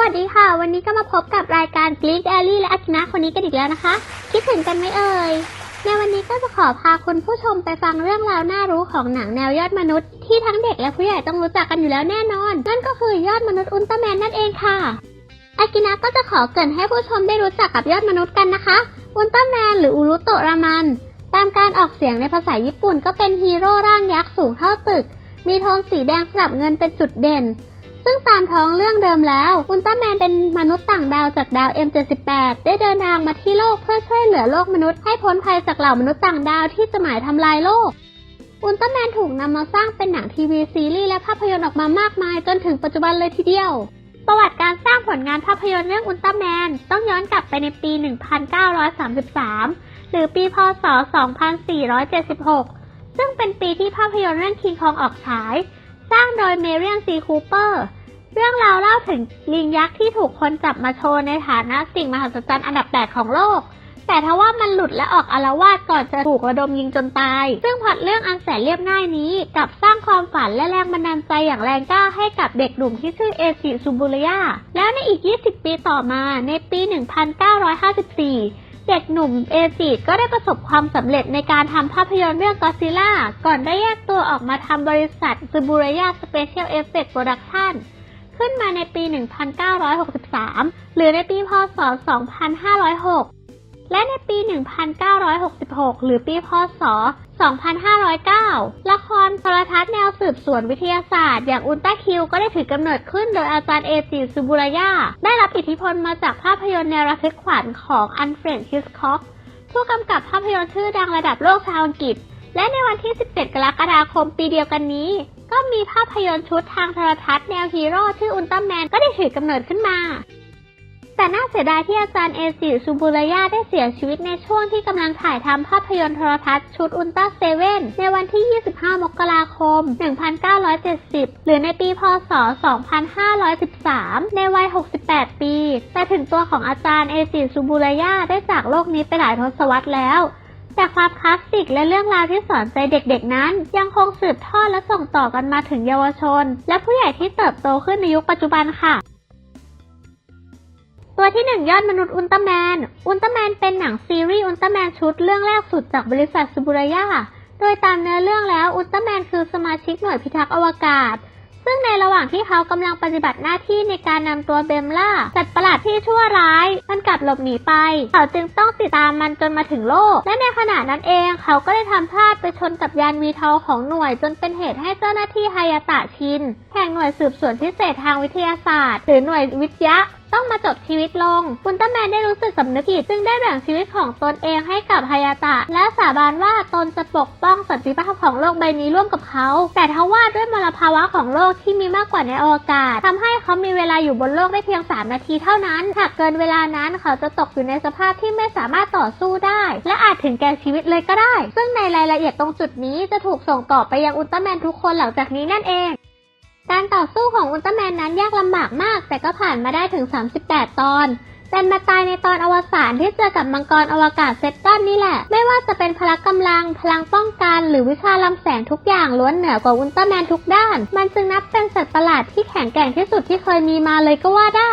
วัสดีค่ะ วันนี้ก็มาพบกับรายการ g l e e k a l l y และอากินะคนนี้กันอีกแล้วนะคะ คิดถึงกันไหมเอ่ย ในวันนี้ก็จะขอพาคุณผู้ชมไปฟังเรื่องราวน่ารู้ของหนังแนวยอดมนุษย์ ที่ทั้งเด็กและผู้ใหญ่ต้องรู้จักกันอยู่แล้วแน่นอน นั่นก็คือยอดมนุษย์อุลตร้าแมนนั่นเองค่ะอากินะก็จะขอเกรินให้ผู้ชมได้รู้จักกับยอดมนุษย์กันนะคะอุลตร้าแมนหรืออุรุโตรามัน ตามการออกเสียงในภาษาญี่ปุ่นก็เป็นฮีโร่ร่างยักษ์สูงเท่าตึก มีโทนสีแดงสลับเงินเป็นจุดเด่น ซึ่งตามท้องเรื่องเดิมแล้ว อุลตร้าแมนเป็นมนุษย์ต่างดาวจากดาว M78 ได้เดินทางมาที่โลกเพื่อช่วยเหลือโลกมนุษย์ให้พ้นภัยจากเหล่ามนุษย์ต่างดาวที่จะหมายทำลายโลก อุลตร้าแมนถูกนำมาสร้างเป็นหนังทีวีซีรีส์และภาพยนตร์ออกมามากมายจนถึงปัจจุบันเลยทีเดียว ประวัติการสร้างผลงานภาพยนตร์เรื่องอุลตร้าแมนต้องย้อนกลับไปในปี 1933 หรือปี พศ 2476 ซึ่งเป็นปีที่ภาพยนตร์เรื่องคิงคองออกฉาย สร้างโดยเมเรียนซีคูเปอร์ เรื่องราวเล่าถึงลิงยักษ์ที่ถูกคนจับมาโชว์ในฐานะสิ่งมหัศจรรย์อันดับแปดของโลก แต่ทว่ามันหลุดและออกอารวาสก่อนจะถูกระดมยิงจนตาย ซึ่งพล็อตเรื่องอันแสนเรียบง่ายนี้กลับสร้างความฝันและแรงบันดาลใจอย่างแรงกล้าให้กับเด็กหนุ่มที่ชื่อเอซิซูบุระยาแล้วในอีก 20 ปีต่อมาในปี 1954 เด็กหนุ่มเอจิก็ได้ประสบความสำเร็จในการทำภาพยนตร์เรื่องก็ซิล่าก่อนได้แยกตัวออกมาทำบริษัทซูบุระยาสเปเชียลเอฟเฟกต์โปรดักชั่นขึ้นมาในปี 1963 หรือในปี พศ 2506 และในปี 1966 หรือปี พศ 2509 ละครโทรทัศน์แนวสืบสวนวิทยาศาสตร์ อย่างอุลตร้าคิวก็ได้ถือกำเนิดขึ้นโดยอาจารย์เอจิซูบุระยา ได้รับอิทธิพลมาจากภาพยนตร์แนวระทึกขวัญของอันเฟรดฮิสคอกผู้กำกับภาพยนตร์ชื่อดังระดับโลกชาวอังกฤษ และในวันที่ 17 กรกฎาคมปีเดียวกันนี้ ก็มีภาพยนตร์ชุดทางโทรทัศน์แนวฮีโร่ชื่ออุลตร้าแมนก็ได้ถือกำเนิดขึ้นมา แต่น่าเสียดายที่อาจารย์เอจิซูบุระยาได้เสียชีวิตในช่วงที่กำลังถ่ายทำภาพยนตร์โทรทัศน์ชุดอุลตร้าเซเว่นในวันที่ 25 มกราคม 1970 หรือในปี พศ 2513 ในวัย 68 ปี แต่ถึงตัวของอาจารย์เอจิซูบุระยาได้จากโลกนี้ไปหลายทศวรรษแล้วแต่ความคลาสสิกและเรื่องราวที่สอนใจเด็กๆนั้น ยังคงสืบทอดและส่งต่อกันมาถึงเยาวชน และผู้ใหญ่ที่เติบโตขึ้นในยุคปัจจุบันค่ะ ตัวที่หนึ่งยอดมนุษย์อุลตร้าแมน อุลตร้าแมนเป็นหนังซีรีส์อุลตร้าแมนชุดเรื่องแรกสุดจากบริษัทซูบุระยาโดยตามเนื้อเรื่องแล้วอุลตร้าแมนคือสมาชิกหน่วยพิทักษ์อวกาศ ซึ่งในระหว่างที่เขากำลังปฏิบัติหน้าที่ในการนำตัวเบมล่าสัตว์ประหลาดที่ชั่วร้าย มันกลับหลบหนีไป เขาจึงต้องติดตามมันจนมาถึงโลก และในขณะนั้นเองเขาก็ได้ทำพลาดไปชนกับยานวีทอของหน่วย จนเป็นเหตุให้เจ้าหน้าที่ไฮยาตะชินแห่งหน่วยสืบสวนพิเศษทางวิทยาศาสตร์ หรือหน่วยวิทยะ ต้องมาจบชีวิตลง อุลตร้าแมนได้รู้สึกสำนึกผิดจึงได้แบ่งชีวิตของตนเองให้กับฮายาตะ และสาบานว่าตนจะปกป้องสันติภาพของโลกใบนี้ร่วมกับเขา แต่ทว่าด้วยมลภาวะของโลกที่มีมากกว่าในอวกาศทำให้เขามีเวลาอยู่บนโลกได้เพียง 3 นาทีเท่านั้น หากเกินเวลานั้นเขาจะตกอยู่ในสภาพที่ไม่สามารถต่อสู้ได้ และอาจถึงแก่ชีวิตเลยก็ได้ ซึ่งในรายละเอียดตรงจุดนี้จะถูกส่งต่อไปยังอุลตร้าแมนทุกคนหลังจากนี้นั่นเอง การต่อสู้ของอุลตร้าแมนนั้นยากลำบากมาก แต่ก็ผ่านมาได้ถึง 38 ตอนเป็นมาตายในตอนอวสานที่เจอกับมังกรอวกาศเซตตันนี่แหละ ไม่ว่าจะเป็นพละกำลัง พลังป้องกัน หรือวิชาลำแสงทุกอย่างล้วนเหนือกว่าอุลตร้าแมนทุกด้าน มันจึงนับเป็นสัตว์ประหลาดที่แข็งแกร่งที่สุดที่เคยมีมาเลยก็ว่าได้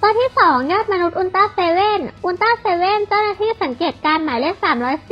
ตัวที่ 2 ยอดมนุษย์อุลตร้าเซเว่นอุลตร้าเซเว่นเจ้าหน้าที่สังเกตการณ์หมายเลข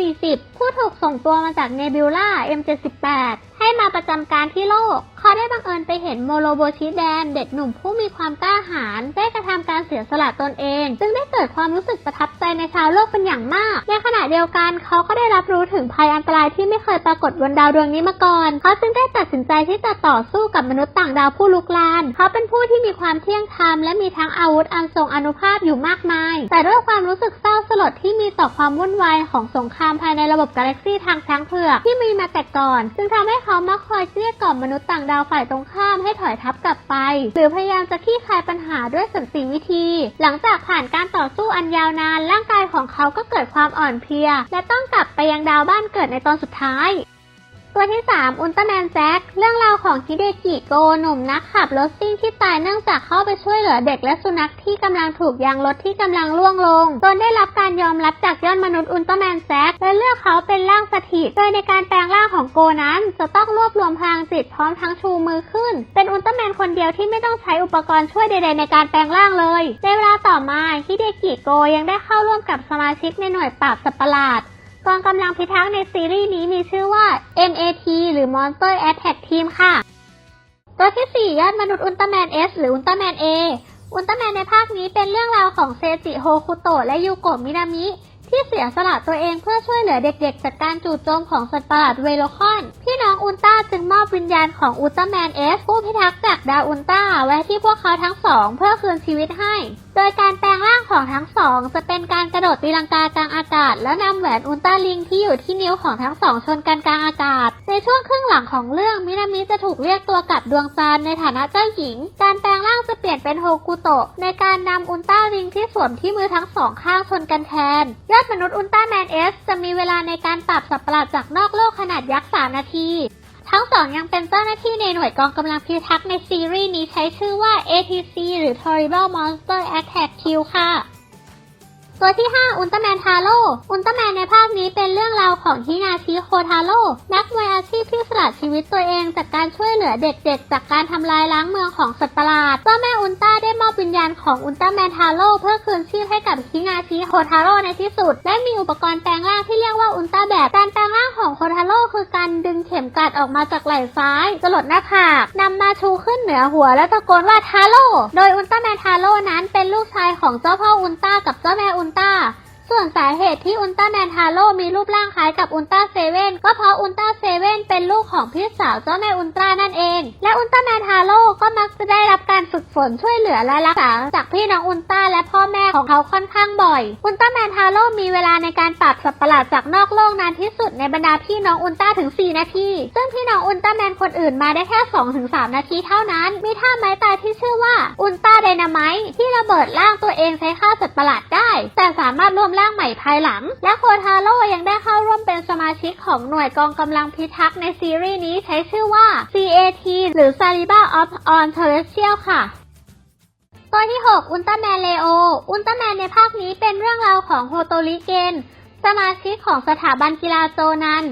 340 ผู้ถูกส่งตัวมาจากเนบิวล่า M78 ให้มาประจำการที่โลก ได้บังเอิญไปเห็นโมโลโบชิแดน เด็กหนุ่มผู้มีความกล้าหาญได้กระทำการเสียสละตนเอง จึงได้เกิดความรู้สึกประทับใจในชาวโลกเป็นอย่างมาก ในขณะเดียวกันเขาก็ได้รับรู้ถึงภัยอันตรายที่ไม่เคยปรากฏบนดาวดวงนี้มาก่อน เขาจึงได้ตัดสินใจที่จะต่อสู้กับมนุษย์ต่างดาวผู้ลุกลาน เขาเป็นผู้ที่มีความเที่ยงธรรมและมีทั้งอาวุธอันทรงอนุภาพอยู่มากมาย แต่ด้วยความรู้สึกเศร้าสลดที่มีต่อความวุ่นวายของสงครามภายในระบบกาแล็กซี่ทางช้างเผือกที่มีมาแต่ก่อน จึงทำให้เขามักคอยเกลี้ยกล่อมมนุษย์ต่างดาวฝ่ายตรงข้ามให้ถอยทับกลับไป หรือพยายามจะขี้คลายปัญหาด้วยสันติวิธี หลังจากผ่านการต่อสู้อันยาวนาน ร่างกายของเขาก็เกิดความอ่อนเพลีย และต้องกลับไปยังดาวบ้านเกิดในตอนสุดท้าย ตัวที่ 3 อุลตร้าแมนแจ็ค เรื่องราวของฮิเดกิโกหนุ่มนักขับรถซิ่งที่ตายเนื่องจากเข้าไปช่วยเหลือเด็กและสุนัขที่กำลังถูกยางรถที่กำลังล่วงลงจนได้รับการยอมรับจากยอดมนุษย์อุลตร้าแมนแจ็คและเลือกเขาเป็นร่างสถิต โดยในการแปลงร่างของโกนั้น จะต้องรวบรวมพลังจิตพร้อมทั้งชูมือขึ้น เป็นอุลตร้าแมนคนเดียวที่ไม่ต้องใช้อุปกรณ์ช่วยใด ๆ ในการแปลงร่างเลย ในเวลาต่อมาฮิเดกิโกยังได้เข้าร่วมกับสมาชิกในหน่วยปราบสัตว์ประหลาด กองกำลังพิทักษ์ในซีรีส์นี้มีชื่อว่า MAT หรือ Monster Attack Team ค่ะ ตัวที่ 4 ยอดมนุษย์อุลตร้าแมน S หรืออุลตร้าแมน A อุลตร้าแมนในภาคนี้เป็นเรื่องราวของเซจิโฮคุโตะและยูโกะมินามิ ที่เสียสละตัวเองเพื่อช่วยเหลือเด็กๆ จากการจู่โจมของสัตว์ประหลาดเวโลคอน ที่ น้องอุลตร้าจึงมอบวิญญาณของอุลตร้าแมน S ผู้พิทักษ์จากดาวอุลตร้าไว้ที่พวกเขาทั้งสองเพื่อคืนชีวิตให้ โดยการแปลงร่างของทั้งสอง จะเป็นการกระโดดตีลังกากลางอากาศ แล้วนำแหวนอุลตร้าลิงที่อยู่ที่นิ้วของทั้งสองชนกันกลางอากาศ ในช่วงครึ่งหลังของเรื่องมินามิจะถูกเรียกตัวกลับดวงจันทร์ในฐานะเจ้าหญิง การแปลงร่างจะเปลี่ยนเป็นโฮกุโตะในการนำอุลตร้าลิงที่สวมที่มือทั้งสองข้างชนกันแทนยอดมนุษย์อุลตร้าแมนเอสจะมีเวลาในการปราบสัตว์ประหลาดจากนอกโลกขนาดยักษ์3นาทีทั้งสองยังเป็นเจ้าหน้าที่ในหน่วยกองกำลังพิทักษ์ในซีรีส์นี้ใช้ชื่อว่า ATC หรือ Terrible Monster Attack Team ค่ะ ตัวที่ 5 อุลตร้าแมนทาโร่ อุลตร้าแมนในภาคนี้เป็นเรื่องราวของฮินาชิโคทาโร่ นักมวยอาชีพที่สละชีวิตตัวเองจากการช่วยเหลือเด็กๆ จากการทำลายล้างเมืองของสัตว์ประหลาดเจ้าแม่อุลตร้าได้มอบวิญญาณของอุลตร้าแมนทาโร่เพื่อคืนชีพให้กับฮินาชิโคทาโร่ในที่สุด และมีอุปกรณ์แปลงร่างที่เรียกว่าอุลตร้าแบบ การแปลงร่างของโคทาโร่คือการดึงเข็มกลัดออกมาจากไหล่ซ้ายจรดหน้าผากนำมาชูขึ้นเหนือหัว และตะโกนว่าทาโร่ โดยอุลตร้าแมนทาโร่นั้นเป็นลูกชายของเจ้าพ่ออุลตร้ากับเจ้าแม่อุลตร้า ส่วนสาเหตุที่อุลตร้าแมนทาโร่มีรูปร่างคล้ายกับอุลตร้าเซเว่นก็เพราะอุลตร้าเซเว่นเป็นลูกของพี่สาวเจ้าแม่อุลตร้านั่นเอง และอุลตร้าแมนทาโร่ก็มักจะได้รับการฝึกฝนช่วยเหลือและรักษาจากพี่น้องอุลตร้าและพ่อแม่ของเขาค่อนข้างบ่อย อุลตร้าแมนทาโร่มีเวลาในการปราบสัตว์ประหลาดจากนอกโลกนานที่สุดในบรรดาพี่น้องอุลตร้าถึง 4 นาที ซึ่งพี่น้องอุลตร้าแมนคนอื่นมาได้แค่ 2-3 นาทีเท่านั้น มีท่าไม้ตายที่ชื่อว่าอุลตร้าไดนาไมต์ที่ระเบิดร่างตัวเองใช้ฆ่าสัตว์ประหลาดได้ แต่สามารถรวมร่างางใหม่ภายหลัง และโคทาโร่ยังได้เข้าร่วมเป็นสมาชิกของหน่วยกองกำลังพิทักษ์ในซีรีส์นี้ใช้ชื่อว่า CAT หรือ Saliba of on Terrestrial ค่ะตัวที่ 6 อุลตร้าแมนเลโอ อุลตร้าแมนในภาคนี้เป็นเรื่องราวของโฮโตริเกน สมาชิกของสถาบันกีฬาโจนัน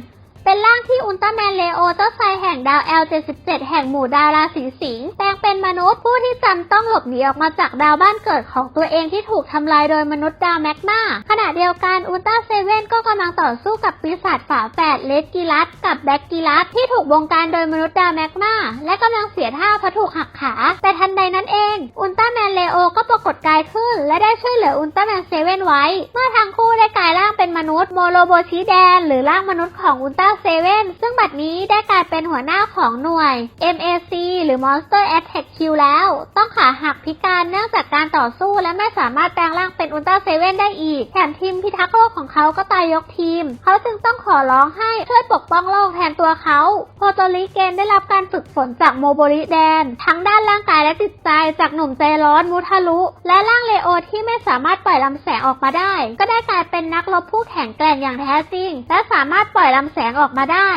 เป็นร่างที่อุลตร้าแมนเลโอเจ้าชายแห่งดาว L77 แห่งหมู่ดาวราศีสิงห์แปลงเป็นมนุษย์ผู้ที่จำต้องหลบหนีออกมาจากดาวบ้านเกิดของตัวเองที่ถูกทำลายโดยมนุษย์ดาวแมกมาขณะเดียวกันอุลตร้าเซเว่นก็กำลังต่อสู้กับปีศาจฝาแฝดเลดกิลัสกับแบ็กกิลัสที่ถูกบงการโดยมนุษย์ดาวแมกมาและกำลังเสียท่าเพราะถูกหักขา แต่ทันใดนั้นเอง อุลตร้าแมนเลโอก็ปรากฏกายขึ้น และได้ช่วยเหลืออุลตร้าแมนเซเว่นไว้ เมื่อทั้งคู่ได้กลายร่างเป็นมนุษย์โมโลโบชิแดน หรือร่างมนุษย์ของอุลตร้าเซเว่นซึ่งบัดนี้ได้กลายเป็นหัวหน้าของหน่วย MAC หรือ Monster Attack Q แล้ว ต้องขาหักพิการเนื่องจากการต่อสู้และไม่สามารถแปลงร่างเป็นอุลตร้าเซเว่นได้อีก แถมทีมพิทักษ์โลกของเขาก็ตายยกทีม เขาจึงต้องขอร้องให้ช่วยปกป้องโลกแทนตัวเขา โพโตริเกนได้รับการฝึกฝนจากโมโบริแดน ทั้งด้านร่างกายและจิตใจจากหนุ่มใจร้อนมุทารุและร่างเลโอที่ไม่สามารถปล่อยลำแสงออกมาได้ ก็ได้กลายเป็นนักรบผู้แข็งแกร่งอย่างแท้จริง และสามารถปล่อยลำแสงออกมาได้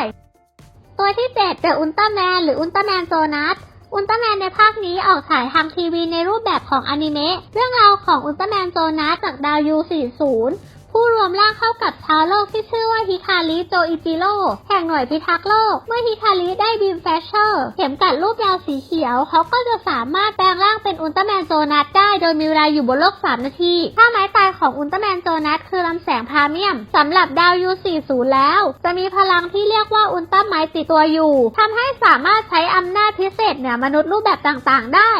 ตัวที่ 7 The Ultraman หรือ Ultraman Jonas อุลตร้าแมนในภาคนี้ออกฉายทางทีวีในรูปแบบของอนิเมะ เรื่องราวของอุลตร้าแมนโจนัสจากดาวยู40 ผู้รวมร่างเข้ากับชาวโลกที่ชื่อว่าฮิคาริโจอิจิโร่แห่งหน่วยพิทักษ์โลก เมื่อฮิคาริได้บีมแฟชเชอร์เข็มกัดรูปยาวสีเขียว เขาก็จะสามารถแปลงร่างเป็นอุลตร้าแมนโจนัสได้ โดยมีเวลาอยู่บนโลก 3 นาที ถ้าไม้ตายของอุลตร้าแมนโจนัสคือลำแสงพาเมียมสำหรับดาวยู40 แล้ว จะมีพลังที่เรียกว่าอุลตร้าไมต์ติดตัวอยู่ทำให้สามารถใช้อำนาจพิเศษเหนือมนุษย์รูปแบบต่างๆ ได้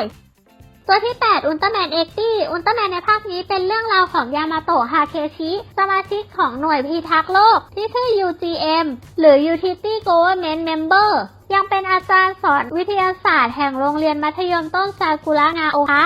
ตัวที่ 8 อุลตร้าแมนเอ็กตี้อุลตร้าแมนในภาคนี้เป็นเรื่องราวของยามาโตะฮาเคชิ สมาชิกของหน่วยพิทักษ์โลก ที่ชื่อ UGM หรือ Utility Government Member ยังเป็นอาจารย์สอนวิทยาศาสตร์แห่งโรงเรียนมัธยมต้นซากุระงาโอคะ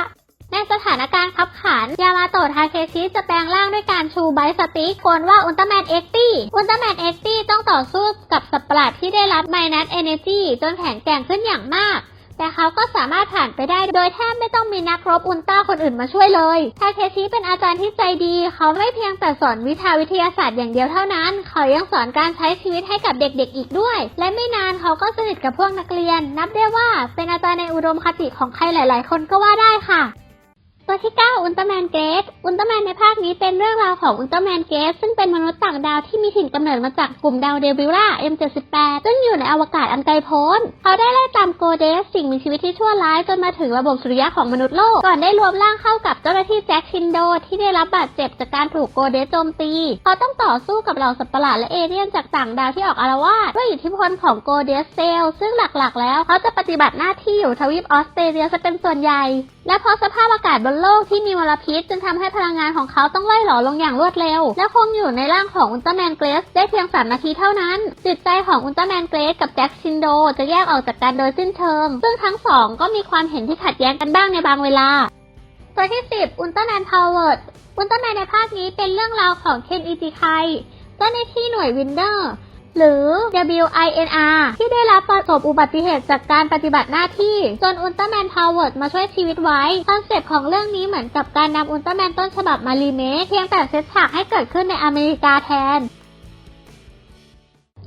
ในสถานการณ์ขับขัน ยามาโตะทาเคชิจะแปลงร่างด้วยการชูไบสติกโกนว่าอุลตร้าแมนเอ็กตี้อุลตร้าแมนเอ็กตี้ต้องต่อสู้กับสัตว์ประหลาดที่ได้รับไมนัสเอเนจีจนแข็งแกร่งขึ้นอย่างมาก แต่เขาก็สามารถผ่านไปได้โดยแทบไม่ต้องมีนักรบอุลตร้าคนอื่นมาช่วยเลยทาเคชิเป็นอาจารย์ที่ใจดี เขาไม่เพียงแต่สอนวิชาวิทยาศาสตร์อย่างเดียวเท่านั้น เขายังสอนการใช้ชีวิตให้กับเด็กๆอีกด้วย และไม่นานเขาก็สนิทกับพวกนักเรียน นับได้ว่าเป็นอาจารย์ในอุดมคติของใครหลาย ๆ คนก็ว่าได้ค่ะ ตัวที่ 9 อุลตร้าแมนเกตอุลตร้าแมนในภาคนี้เป็นเรื่องราวของอุลตร้าแมนเกตซึ่งเป็นมนุษย์ต่างดาวที่มีถิ่นกำเนิดมาจากกลุ่มดาวเดบิวล่า M78 ซึ่งอยู่ในอวกาศอันไกลโพ้น เขาได้ไล่ตามโกเดสสิ่งมีชีวิตที่ชั่วร้ายจนมาถึงระบบสุริยะของมนุษย์โลก ก่อนได้รวมร่างเข้ากับเจ้าหน้าที่แจ็คชินโดที่ได้รับบาดเจ็บจากการถูกโกเดสโจมตี เขาต้องต่อสู้กับเหล่าสัตว์ประหลาดและเอเลี่ยนจากต่างดาวที่ออกอารวาสด้วยอิทธิพลของโกเดสเซลซึ่งหลักๆ แล้ว เขาจะปฏิบัติหน้าที่อยู่ทวีปออสเตรเลียซะเป็นส่วนใหญ่และเพราะสภาพอากาศบนโลกที่มีมลพิษจึงทำให้พลังงานของเขาต้องล่อยหลอลงอย่างรวดเร็ว และคงอยู่ในร่างของอุลตร้าแมนเกรสได้เพียง 3 นาทีเท่านั้น จิตใจของอุลตร้าแมนเกรสกับแจ็คชินโดจะแยกออกจากกันโดยสิ้นเชิง ซึ่งทั้งสองก็มีความเห็นที่ขัดแย้งกันบ้างในบางเวลา ตัวที่ 10 อุลตร้าแมนพาวเวิร์ดอุลตร้าแมนในภาคนี้เป็นเรื่องราวของเคนอิจิไคเจ้าหน้าที่หน่วยวินเนอร์ หรือ WINR ที่ได้รับประสบอุบัติเหตุจากการปฏิบัติหน้าที่ จนอุลตร้าแมนพาวเวิร์ดมาช่วยชีวิตไว้ คอนเซปต์ของเรื่องนี้เหมือนกับการนำอุลตร้าแมนต้นฉบับมารีเมคเพียงแต่เซตฉากให้เกิดขึ้นในอเมริกาแทน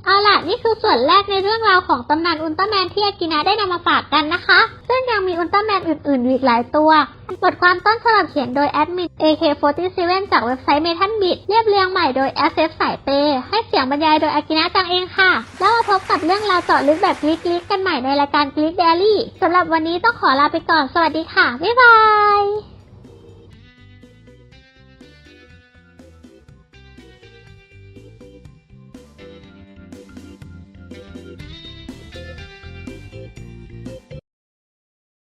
เอาล่ะ นี่คือส่วนแรกในเรื่องราวของตำนานอุลตร้าแมนที่อากินะได้นำมาฝากกันนะคะ ซึ่งยังมีอุลตร้าแมนอื่นๆอีกหลายตัว บทความต้นฉบับเขียนโดยแอดมิน AK47 จากเว็บไซต์ m e t a n b i t เรียบเรียงใหม่โดย SF สายเป ให้เสียงบรรยายโดยอากินะจังเองค่ะ แล้วมาพบกับเรื่องราวเจาะลึกแบบกลิกๆกันใหม่ในรายการกลิกเดลี่สำหรับวันนี้ต้องขอลาไปก่อน สวัสดีค่ะ บ๊ายบาย